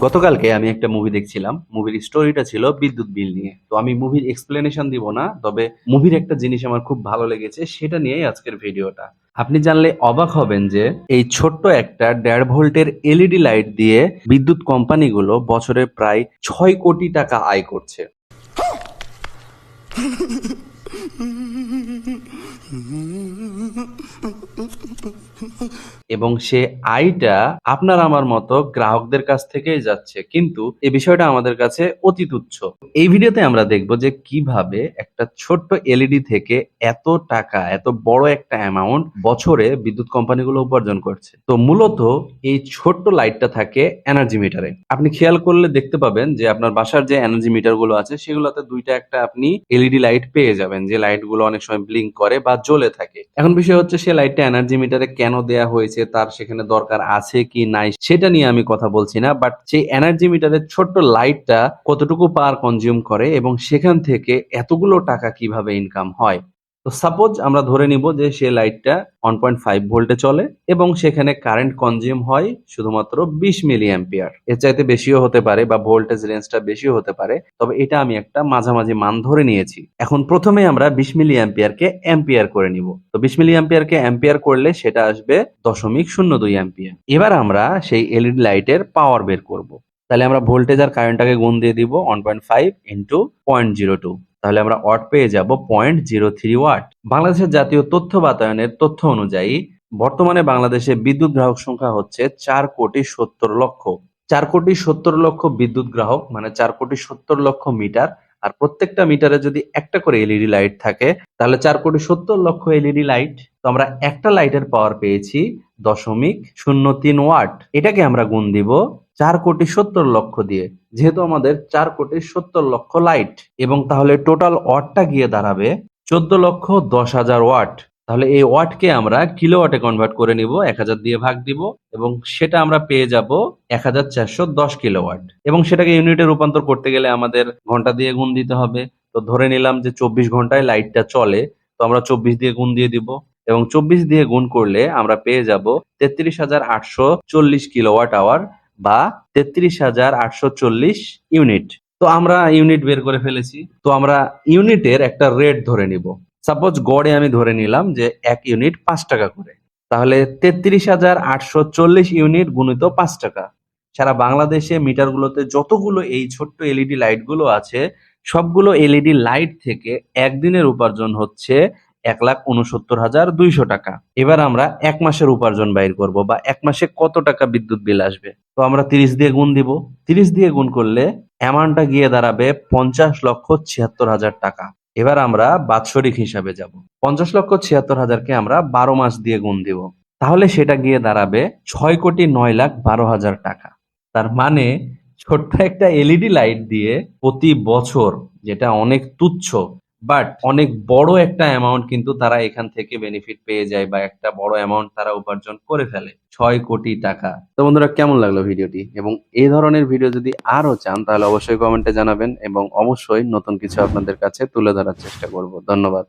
গতকালকে আমি একটা মুভি দেখছিলাম। মুভির স্টোরিটা ছিল বিদ্যুৎ বিল নিয়ে। তো আমি মুভির এক্সপ্লেনেশন দিব না, তবে মুভির একটা জিনিস আমার খুব ভালো লেগেছে, সেটা নিয়েই আজকের ভিডিওটা আপনি জানলে অবাক হবেন যে, এই ছোট্ট একটা দেড় ভোল্টের এলইডি লাইট দিয়ে বিদ্যুৎ কোম্পানিগুলো বছরে প্রায় ছয় কোটি টাকা আয় করছে। এবং সে আয়টা আপনার আমার মতো গ্রাহকদের কাছ থেকেই যাচ্ছে, কিন্তু এই বিষয়টা আমাদের কাছে অতি তুচ্ছ। এই ভিডিওতে আমরা দেখব যে কীভাবে একটা ছোট্ট এলইডি থেকে এত টাকা, এত বড় একটা অ্যামাউন্ট বছরে বিদ্যুৎ কোম্পানিগুলো উপার্জন করছে। তো মূলত এই ছোট্ট লাইটটা থাকে এনার্জি মিটারে। আপনি খেয়াল করলে দেখতে পাবেন যে আপনার বাসার যে এনার্জি মিটারগুলো আছে, সেগুলোতে দুইটা একটা আপনি এলইডি লাইট পেয়ে যাবেন, যে লাইটগুলো অনেক সময় ব্লিঙ্ক করে বা জ্বলে থাকে। এখন বিষয় হচ্ছে, সে লাইটটা এনার্জি মিটারে কেন দেয়া হয়েছে, তার সেখানে দরকার আছে কি নাই, সেটা নিয়ে আমি কথা বলছি না বাট সেই এনার্জি মিটারের ছোট্ট লাইটটা কতটুকু পাওয়ার কনজিউম করে এবং সেখান থেকে এতগুলো টাকা কীভাবে ইনকাম হয়? তো সাপোজ আমরা ধরে নিব যে সে লাইটটা ওয়ান পয়েন্ট ফাইভ ভোল্টে চলে এবং সেখানে কারেন্ট কনজিউম হয় শুধুমাত্র বিশ মিলি অ্যাম্পিয়ার এর চাইতে বেশিও হতে পারে বা ভোল্টেজ রেঞ্জটা বেশিও হতে পারে, তবে এটা আমি একটা মাঝামাঝি মান ধরে নিয়েছি। এখন প্রথমে আমরা বিশ মিলি অ্যাম্পিয়ারকে অ্যাম্পিয়ার করে নিব। তো বিশ মিলি অ্যাম্পিয়ারকে অ্যাম্পিয়ার করলে সেটা আসবে দশমিক শূন্য দুই অ্যাম্পিয়ার এবার আমরা সেই এলইডি লাইটের পাওয়ার বের করব। তাহলে আমরা ভোল্টেজ আর কারেন্টটাকে গুণ দিয়ে দিব one point five into point zero two তাহলে আমরা ওয়াট পেয়ে যাব পয়েন্ট জিরো থ্রি ওয়াট বাংলাদেশের জাতীয় তথ্য বাতায়নের তথ্য অনুযায়ী, বর্তমানে বাংলাদেশে বিদ্যুৎ গ্রাহক সংখ্যা হচ্ছে চার কোটি সত্তর লক্ষ। চার কোটি সত্তর লক্ষ বিদ্যুৎ গ্রাহক মানে চার কোটি সত্তর লক্ষ মিটার, আর প্রত্যেকটা মিটারে যদি একটা করে এলইডি লাইট থাকে, তাহলে চার কোটি সত্তর লক্ষ এলইডি লাইট। তো আমরা একটা লাইটের পাওয়ার পেয়েছি দশমিক শূন্য তিন ওয়াট। এটাকে আমরা গুণ দিব চার কোটি সত্তর লক্ষ দিয়ে। যেহেতু আমাদের চার কোটি সত্তর লক্ষ লাইট, এবং তাহলে টোটাল ওয়াটটা গিয়ে দাঁড়াবে চোদ্দ লক্ষ দশ হাজার ওয়াট। তাহলে এই ওয়াটকে আমরা কিলোওয়াটে কনভার্ট করে নিব, এক হাজার দিয়ে ভাগ দিব, এবং সেটা আমরা পেয়ে যাব এক হাজার চারশো দশ কিলোওয়াট। এবং সেটাকে ইউনিটে রূপান্তর করতে গেলে আমাদের ঘণ্টা দিয়ে গুণ দিতে হবে। তো ধরে নিলাম যে চব্বিশ ঘন্টায় লাইটটা চলে, তো আমরা চব্বিশ দিয়ে গুণ দিয়ে দিব। এবং চব্বিশ দিয়ে গুণ করলে আমরা পেয়ে যাব তেত্রিশ হাজার আটশো চল্লিশ কিলোওয়াট আওয়ার বা তেত্রিশ হাজার আটশো চল্লিশ ইউনিট। তো আমরা ইউনিট বের করে ফেলেছি। তো আমরা ইউনিটের একটা রেট ধরে নিব। সাপোজ গড়ে আমি ধরে নিলাম যে এক ইউনিট পাঁচ টাকা করে। তাহলে তেত্রিশ হাজার আটশো চল্লিশ ইউনিট গুণিত পাঁচ টাকা। সারা বাংলাদেশে মিটারগুলোতে যতগুলো এই ছোট্ট এলইডি লাইটগুলো আছে, সবগুলো এলইডি লাইট থেকে একদিনের উপার্জন হচ্ছে এক লাখ উনসত্তর হাজার দুইশো টাকা। এবার আমরা এক মাসের উপার্জন বাইর করব বা এক মাসে কত টাকা বিদ্যুৎ বিল আসবে? তো আমরা তিরিশ দিয়ে গুণ দিব। তিরিশ দিয়ে গুণ করলে অ্যামাউন্টটা গিয়ে দাঁড়াবে পঞ্চাশ লক্ষ ছিয়াত্তর হাজার টাকা। এবার আমরা বাৎসরিক হিসাবে যাব। পঞ্চাশ লক্ষ ছিয়াত্তর হাজারকে আমরা বারো মাস দিয়ে গুণ দিব। তাহলে সেটা গিয়ে দাঁড়াবে ছয় কোটি নয় লাখ বারো হাজার টাকা। তার মানে ছোট্ট একটা এলইডি লাইট দিয়ে প্রতি বছর, যেটা অনেক তুচ্ছ বাট অনেক বড় একটা অ্যামাউন্ট কিন্তু তারা এখান থেকে বেনিফিট পেয়ে যায় বা একটা বড় অ্যামাউন্ট তারা উপার্জন করে ফেলে। ছয় কোটি টাকা। তো বন্ধুরা, কেমন লাগল ভিডিওটি? এবং এই ধরনের ভিডিও যদি আরও চান, তাহলে অবশ্যই কমেন্টে জানাবেন এবং অবশ্যই নতুন কিছু আপনাদের কাছে তুলে ধরার চেষ্টা করব। ধন্যবাদ।